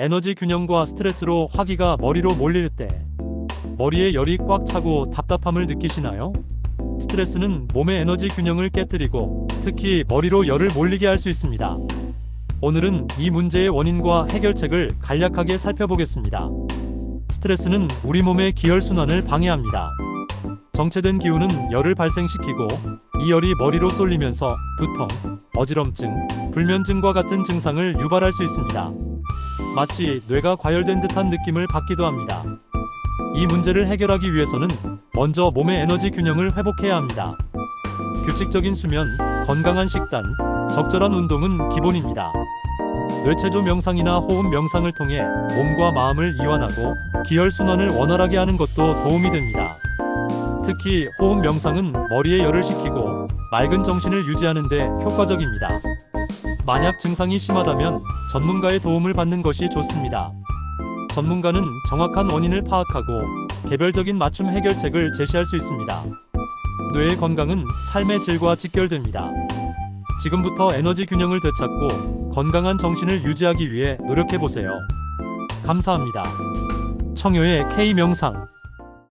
에너지 균형과 스트레스로 화기가 머리로 몰릴 때 머리에 열이 꽉 차고 답답함을 느끼시나요? 스트레스는 몸의 에너지 균형을 깨뜨리고 특히 머리로 열을 몰리게 할 수 있습니다. 오늘은 이 문제의 원인과 해결책을 간략하게 살펴보겠습니다. 스트레스는 우리 몸의 기혈순환을 방해합니다. 정체된 기운은 열을 발생시키고 이 열이 머리로 쏠리면서 두통, 어지럼증, 불면증과 같은 증상을 유발할 수 있습니다. 마치 뇌가 과열된 듯한 느낌을 받기도 합니다. 이 문제를 해결하기 위해서는 먼저 몸의 에너지 균형을 회복해야 합니다. 규칙적인 수면, 건강한 식단, 적절한 운동은 기본입니다. 뇌체조 명상이나 호흡 명상을 통해 몸과 마음을 이완하고 기혈 순환을 원활하게 하는 것도 도움이 됩니다. 특히 호흡 명상은 머리에 열을 식히고 맑은 정신을 유지하는 데 효과적입니다. 만약 증상이 심하다면 전문가의 도움을 받는 것이 좋습니다. 전문가는 정확한 원인을 파악하고 개별적인 맞춤 해결책을 제시할 수 있습니다. 뇌의 건강은 삶의 질과 직결됩니다. 지금부터 에너지 균형을 되찾고 건강한 정신을 유지하기 위해 노력해 보세요. 감사합니다. 청요의 K 명상